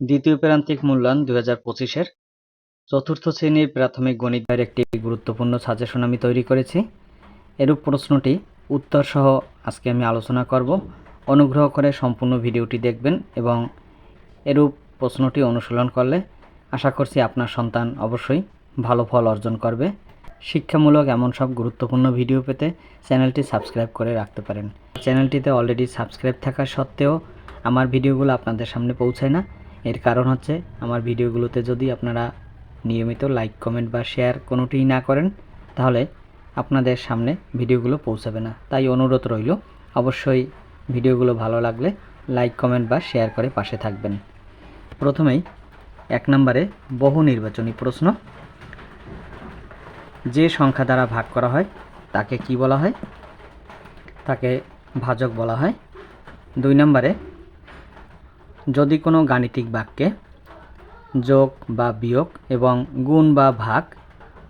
দ্বিতীয় প্রান্তিক মূল্যায়ন দুই হাজার পঁচিশের। চতুর্থ শ্রেণির প্রাথমিক গণিত বইয়ের একটি গুরুত্বপূর্ণ সাজেশন আমি তৈরি করেছি। এরূপ প্রশ্নটি উত্তর সহ আজকে আমি আলোচনা করব। অনুগ্রহ করে সম্পূর্ণ ভিডিওটি দেখবেন এবং এরূপ প্রশ্নটি অনুশীলন করলে আশা করছি আপনার সন্তান অবশ্যই ভালো ফল অর্জন করবে। শিক্ষামূলক এমন সব গুরুত্বপূর্ণ ভিডিও পেতে চ্যানেলটি সাবস্ক্রাইব করে রাখতে পারেন। চ্যানেলটিতে অলরেডি সাবস্ক্রাইব থাকা সত্ত্বেও আমার ভিডিওগুলো আপনাদের সামনে পৌঁছায় না। এর কারণ হচ্ছে আমার ভিডিওগুলোতে যদি আপনারা নিয়মিত লাইক কমেন্ট বা শেয়ার কোনোটিই না করেন, তাহলে আপনাদের সামনে ভিডিওগুলো পৌঁছাবে না। তাই অনুরোধ রইল, অবশ্যই ভিডিওগুলো ভালো লাগলে লাইক কমেন্ট বা শেয়ার করে পাশে থাকবেন। প্রথমেই এক নম্বরে বহু নির্বাচনী প্রশ্ন। যে সংখ্যা দ্বারা ভাগ করা হয়, তাকে কি বলা হয়? তাকে ভাজক বলা হয়। দুই নম্বরে যদি কোনো গাণিতিক বাক্যে যোগ বা বিয়োগ এবং গুণ বা ভাগ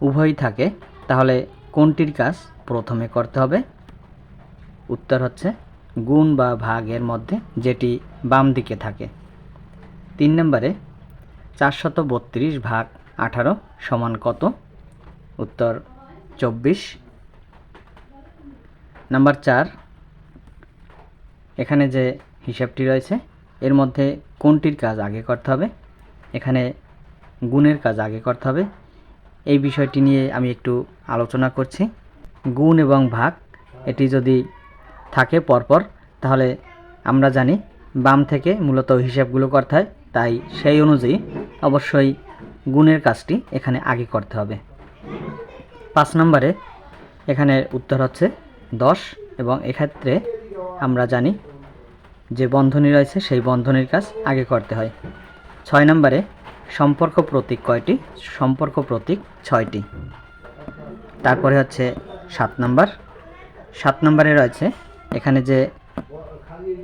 উভয়ই থাকে, তাহলে কোনটির কাজ প্রথমে করতে হবে? উত্তর হচ্ছে গুণ বা ভাগের মধ্যে যেটি বাম দিকে থাকে। তিন নম্বরে চারশত বত্রিশ ভাগ আঠারো সমান কত? উত্তর, চব্বিশ। নাম্বার চার, এখানে যে হিসাবটি রয়েছে এর মধ্যে কোনটির কাজ আগে করতে হবে? এখানে গুণের কাজ আগে করতে হবে। এই বিষয়টি নিয়ে আমি একটু আলোচনা করছি। গুণ এবং ভাগ, এটি যদি থাকে পরপর, তাহলে আমরা জানি বাম থেকে মূলত হিসাবগুলো করতে হয়। তাই সেই অনুযায়ী অবশ্যই গুণের কাজটি এখানে আগে করতে হবে। পাঁচ নম্বরে এখানে উত্তর হচ্ছে দশ এবং এক্ষেত্রে আমরা জানি যে বন্ধনী রয়েছে সেই বন্ধনীর কাজ আগে করতে হয়। ছয় নম্বরে সম্পর্ক প্রতীক কয়টি? সম্পর্ক প্রতীক ছয়টি। তারপরে হচ্ছে সাত নম্বর। সাত নম্বরে রয়েছে এখানে যে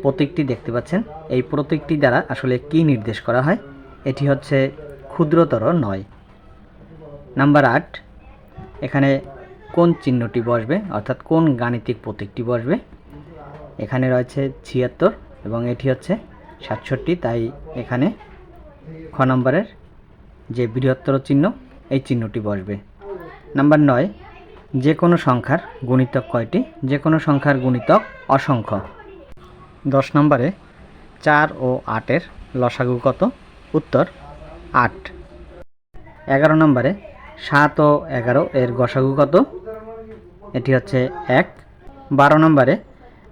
প্রতীকটি দেখতে পাচ্ছেন, এই প্রতীকটি দ্বারা আসলে কি নির্দেশ করা হয়? এটি হচ্ছে ক্ষুদ্রতর নয়। নাম্বার আট, এখানে কোন চিহ্নটি বসবে? অর্থাৎ কোন গাণিতিক প্রতীকটি বসবে? এখানে রয়েছে ছিয়াত্তর এবং এটি হচ্ছে সাতষট্টি, তাই এখানে খ নম্বরের যে বৃহত্তর চিহ্ন, এই চিহ্নটি বসবে। নাম্বার নয়, যে কোনো সংখ্যার গুণিতক কয়টি? যে কোনো সংখ্যার গুণিতক অসংখ্য। দশ নম্বরে, চার ও আটের লসাগু কত? উত্তর, আট। এগারো নম্বরে, সাত ও এগারো এর গসাগু কত? এটি হচ্ছে এক। বারো নম্বরে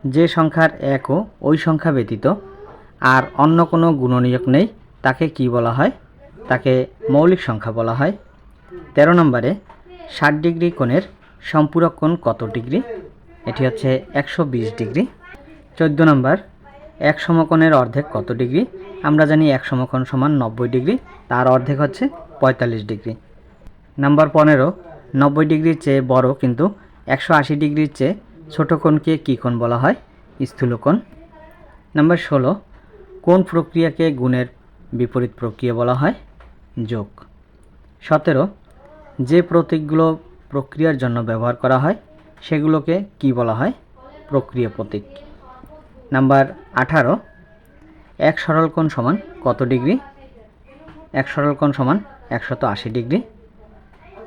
যে সংখ্যার এক ও ওই সংখ্যা ব্যতীত, আর অন্য কোনো গুণনীয়ক নেই, তাকে কি বলা হয়? তাকে মৌলিক সংখ্যা বলা হয়। তেরো নম্বরে, ষাট ডিগ্রি কোণের সম্পূরক কোণ কত ডিগ্রি? এটি হচ্ছে একশো বিশ ডিগ্রি। চোদ্দ নম্বর, এক সমকোণের অর্ধেক কত ডিগ্রি? আমরা জানি এক সমকোণ সমান নব্বই ডিগ্রি, তার অর্ধেক হচ্ছে পঁয়তাল্লিশ ডিগ্রি। নাম্বার পনেরো, নব্বই ডিগ্রির চেয়ে বড় কিন্তু একশো আশি ডিগ্রির চেয়ে ছোট কোণকে কী কোণ বলা হয়? স্থূলকোণ নাম্বার ষোলো, কোন প্রক্রিয়াকে গুণের বিপরীত প্রক্রিয়া বলা হয়? যোগ। সতেরো, যে প্রতীকগুলো প্রক্রিয়ার জন্য ব্যবহার করা হয়, সেগুলোকে কি বলা হয়? প্রক্রিয়া প্রতীক। নাম্বার আঠারো, এক সরল কোণ সমান কত ডিগ্রি? এক সরল কোণ সমান একশত আশি ডিগ্রি।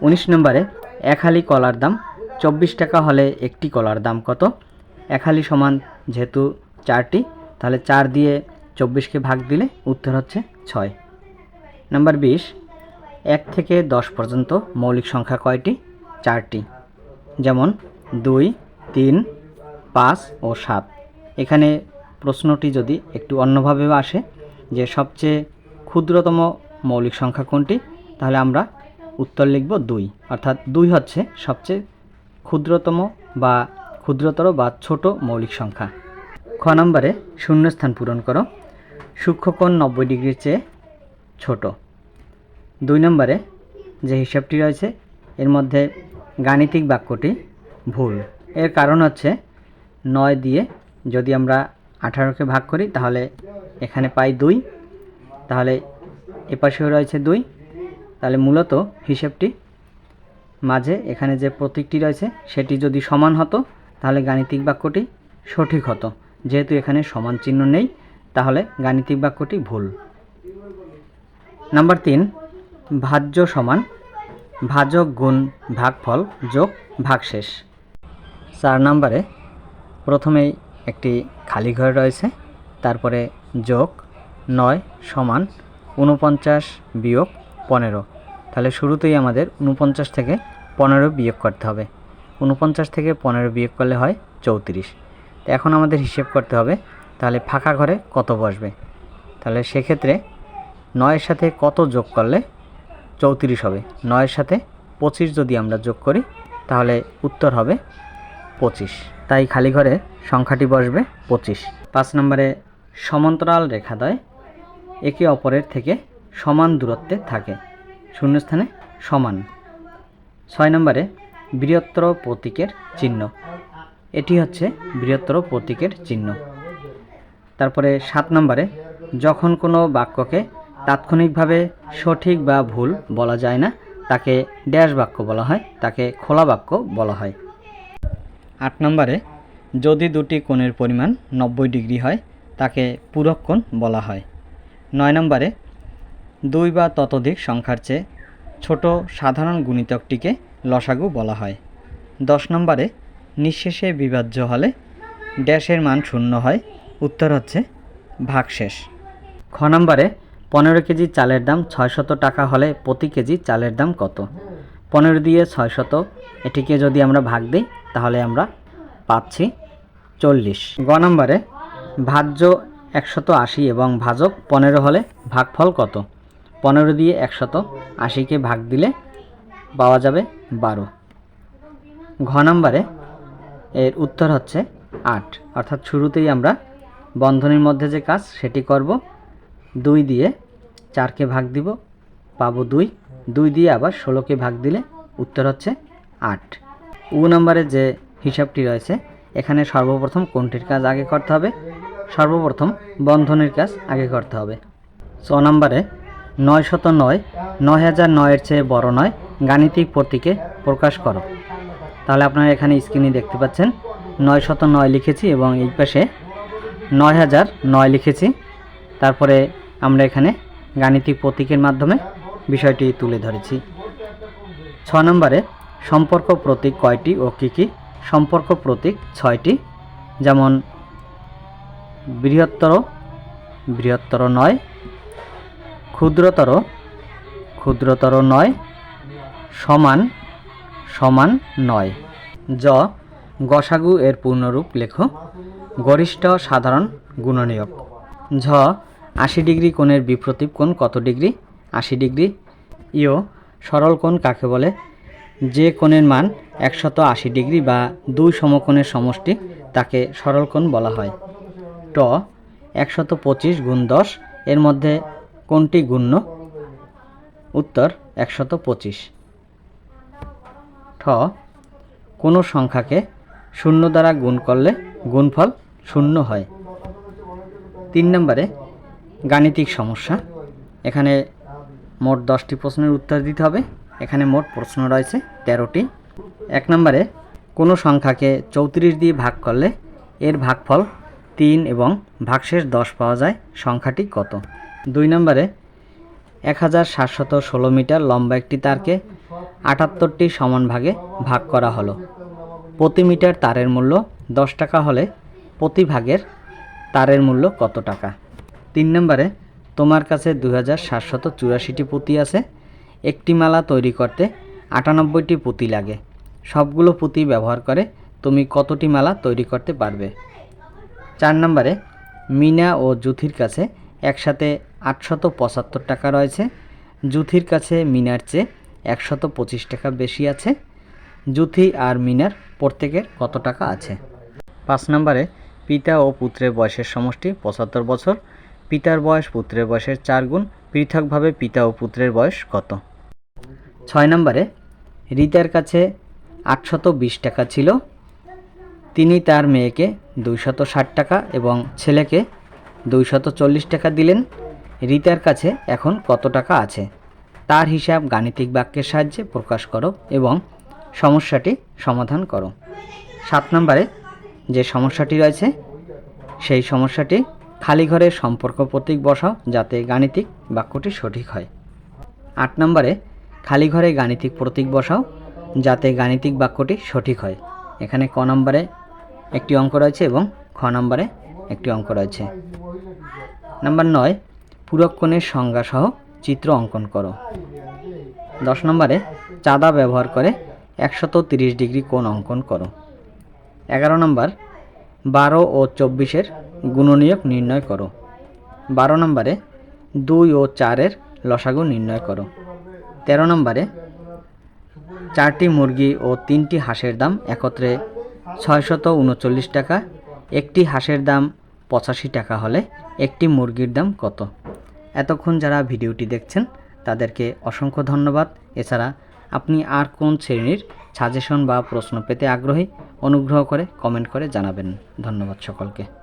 উনিশ নম্বরে, এক হালি কলার দাম চব্বিশ টাকা হলে একটি কলার দাম কত? এক হালি সমান যেহেতু চারটি, তাহলে চার দিয়ে চব্বিশকে ভাগ দিলে উত্তর হচ্ছে ছয়। নাম্বার বিশ, এক থেকে দশ পর্যন্ত মৌলিক সংখ্যা কয়টি? চারটি। যেমন দুই, তিন, পাঁচ ও সাত। এখানে প্রশ্নটি যদি একটু অন্যভাবে আসে, যে সবচেয়ে ক্ষুদ্রতম মৌলিক সংখ্যা কোনটি? তাহলে আমরা উত্তর লিখব দুই। অর্থাৎ দুই হচ্ছে সবচেয়ে ক্ষুদ্রতম বা ক্ষুদ্রতর বা ছোট মৌলিক সংখ্যা। খ নম্বরে শূন্যস্থান পূরণ করো। সূক্ষ্মকোণ নব্বই ডিগ্রির চেয়ে ছোট। দুই নম্বরে যে হিসাবটি রয়েছে, এর মধ্যে গাণিতিক বাক্যটি ভুল। এর কারণ হচ্ছে নয় দিয়ে যদি আমরা আঠারোকে ভাগ করি, তাহলে এখানে পাই দুই। তাহলে এপাশেও রয়েছে দুই। তাহলে মূলত হিসেবটি মাঝে এখানে যে প্রতীকটি রয়েছে, সেটি যদি সমান হতো, তাহলে গাণিতিক বাক্যটি সঠিক হতো। যেহেতু এখানে সমান চিহ্ন নেই, তাহলে গাণিতিক বাক্যটি ভুল। নাম্বার তিন, ভাজ্য সমান ভাজক গুণ ভাগফল যোগ ভাগশেষ। চার নম্বরে প্রথমেই একটি খালি ঘর রয়েছে, তারপরে যোগ নয় সমান উনপঞ্চাশ বিয়োগ পনেরো। তাহলে শুরুতেই আমাদের উনপঞ্চাশ থেকে পনেরো বিয়োগ করতে হবে। উনপঞ্চাশ থেকে পনেরো বিয়োগ করলে হয় চৌত্রিশ। তো এখন আমাদের হিসেব করতে হবে, তাহলে ফাঁকা ঘরে কত বসবে? তাহলে সেক্ষেত্রে নয়ের সাথে কত যোগ করলে চৌত্রিশ হবে? নয়ের সাথে পঁচিশ যদি আমরা যোগ করি, তাহলে উত্তর হবে পঁচিশ। তাই খালি ঘরে সংখ্যাটি বসবে পঁচিশ। পাঁচ নম্বরে সমান্তরাল রেখাদ্বয় একে অপরের থেকে সমান দূরত্বে থাকে। শূন্যস্থানে সমান। ছয় নম্বরে বৃহত্তর প্রতীকের চিহ্ন। এটি হচ্ছে বৃহত্তর প্রতীকের চিহ্ন। তারপরে সাত নম্বরে যখন কোনো বাক্যকে তাৎক্ষণিকভাবে সঠিক বা ভুল বলা যায় না, তাকে ড্যাশ বাক্য বলা হয়, তাকে খোলা বাক্য বলা হয়। আট নম্বরে যদি দুটি কোণের পরিমাণ নব্বই ডিগ্রি হয়, তাকে পূরক কোণ বলা হয়। নয় নম্বরে দুই বা ততোধিক সংখ্যার চেয়ে ছোট সাধারণ গুণিতকটিকে লসাগু বলা হয়। দশ নম্বরে, নিঃশেষে বিভাজ্য হলে ড্যাশের মান শূন্য হয়, উত্তর হচ্ছে ভাগশেষ। খ নম্বরে, পনেরো কেজি চালের দাম ছয়শত টাকা হলে প্রতি কেজি চালের দাম কত? পনেরো দিয়ে ছয়শত, এটিকে যদি আমরা ভাগ দিই, তাহলে আমরা পাচ্ছি চল্লিশ। গ নম্বরে, ভাজ্য একশত আশি এবং ভাজক পনেরো হলে ভাগফল কত? পনেরো দিয়ে একশত আশিকে ভাগ দিলে পাওয়া যাবে বারো। ঘ নম্বরে এর উত্তর হচ্ছে আট। অর্থাৎ শুরুতেই আমরা বন্ধনীর মধ্যে যে কাজ সেটি করব। দুই দিয়ে চারকে ভাগ দিব, পাবো দুই। দুই দিয়ে আবার ষোলোকে ভাগ দিলে উত্তর হচ্ছে আট। উ নম্বরে যে হিসাবটি রয়েছে, এখানে সর্বপ্রথম কোনটির কাজ আগে করতে হবে? সর্বপ্রথম বন্ধনের কাজ আগে করতে হবে। ছ নম্বরে নয় শত নয় নয় হাজার নয়ের চেয়ে বড় নয়, গাণিতিক প্রতীকে প্রকাশ করো। তাহলে আপনারা এখানে স্ক্রিনে দেখতে পাচ্ছেন নয় শত নয় লিখেছি এবং এই পাশে নয় হাজার নয় লিখেছি। তারপরে আমরা এখানে গাণিতিক প্রতীকের মাধ্যমে বিষয়টি তুলে ধরেছি। ছ নম্বরে, সম্পর্ক প্রতীক কয়টি ও কী কী? সম্পর্ক প্রতীক ছয়টি, যেমন বৃহত্তর বৃহত্তর নয় ক্ষুদ্রতর ক্ষুদ্রতর নয়, সমান সমান নয়। জ, গসাগু এর পূর্ণরূপ লেখ, গরিষ্ঠ সাধারণ গুণনীয়ক। ঝ, আশি ডিগ্রি কোণের বিপ্রতীপ কোণ কত ডিগ্রি? আশি ডিগ্রি। ইও সরল কোণ কাকে বলে? যে কোণের মান একশত আশি ডিগ্রি বা দুই সমকোণের সমষ্টি, তাকে সরল কোণ বলা হয়। ট, একশত পঁচিশ গুণ দশ, এর মধ্যে কোনটি গুণ্য? উত্তর, একশত পঁচিশ। ঠ, কোনো সংখ্যাকে শূন্য দ্বারা গুণ করলে গুণফল শূন্য হয়। তিন নম্বরে, গাণিতিক সমস্যা। এখানে মোট দশটি প্রশ্নের উত্তর দিতে হবে। এখানে মোট প্রশ্ন রয়েছে তেরোটি। এক নম্বরে, কোনো সংখ্যাকে চৌত্রিশ দিয়ে ভাগ করলে এর ভাগফল তিন এবং ভাগশেষ দশ পাওয়া যায়। সংখ্যাটি কত? দুই নম্বরে এক হাজার সাতশত ষোলো মিটার লম্বা একটি তারকে আটাত্তরটি সমান ভাগে ভাগ করা হলো। প্রতি মিটার তারের মূল্য দশ টাকা হলে প্রতি ভাগের তারের মূল্য কত টাকা? তিন নম্বরে, তোমার কাছে দু হাজার সাতশত চুরাশিটি পুঁতি আছে। একটি মালা তৈরি করতে আটানব্বইটি পুঁতি লাগে। সবগুলো পুঁতি ব্যবহার করে তুমি কতটি মালা তৈরি করতে পারবে? চার নম্বরে, মিনা ও জুথির কাছে একসাথে আটশত পঁচাত্তর টাকা রয়েছে। জুথির কাছে মিনার চেয়ে একশত পঁচিশ টাকা বেশি আছে। জুথি আর মিনার প্রত্যেকের কত টাকা আছে? পাঁচ নম্বরে, পিতা ও পুত্রের বয়সের সমষ্টি পঁচাত্তর বছর। পিতার বয়স পুত্রের বয়সের চার গুণ। পৃথকভাবে পিতা ও পুত্রের বয়স কত? ছয় নম্বরে, রিতার কাছে আটশত বিশ টাকা ছিল। তিনি তার মেয়েকে দুইশত ষাট টাকা এবং ছেলেকে দুইশত চল্লিশ টাকা দিলেন। রিতার কাছে এখন কত টাকা আছে? তার হিসাব গাণিতিক বাক্যের সাহায্যে প্রকাশ করো এবং সমস্যাটি সমাধান করো। সাত নম্বরে, যে সমস্যাটি রয়েছে, সেই সমস্যাটি খালি ঘরের সম্পর্ক প্রতীক বসাও যাতে গাণিতিক বাক্যটি সঠিক হয়। আট নম্বরে, খালি ঘরে গাণিতিক প্রতীক বসাও যাতে গাণিতিক বাক্যটি সঠিক হয়। এখানে ক নম্বরে একটি অঙ্ক রয়েছে এবং খ নম্বরে একটি অঙ্ক রয়েছে। নাম্বার নয় পুরক্ষণের সংজ্ঞা সহ চিত্র অঙ্কন করো। দশ নম্বরে, চাঁদা ব্যবহার করে একশত তিরিশ ডিগ্রি কোণ অঙ্কন করো। এগারো নম্বর, বারো ও চব্বিশের গুণনীয়ক নির্ণয় করো। বারো নম্বরে, দুই ও চারের লসাগু নির্ণয় করো। তেরো নম্বরে, চারটি মুরগি ও তিনটি হাঁসের দাম একত্রে ছয়শত উনচল্লিশ টাকা, একটি হাঁসের দাম পঁচাশি টাকা হলে একটি মুরগির দাম কত? এতক্ষণ যারা ভিডিওটি দেখছেন, তাদেরকে অসংখ্য ধন্যবাদ। এছাড়া আপনি আর কোন শ্রেণির সাজেশন বা প্রশ্ন পেতে আগ্রহী, অনুগ্রহ করে কমেন্ট করে জানাবেন। ধন্যবাদ সকলকে।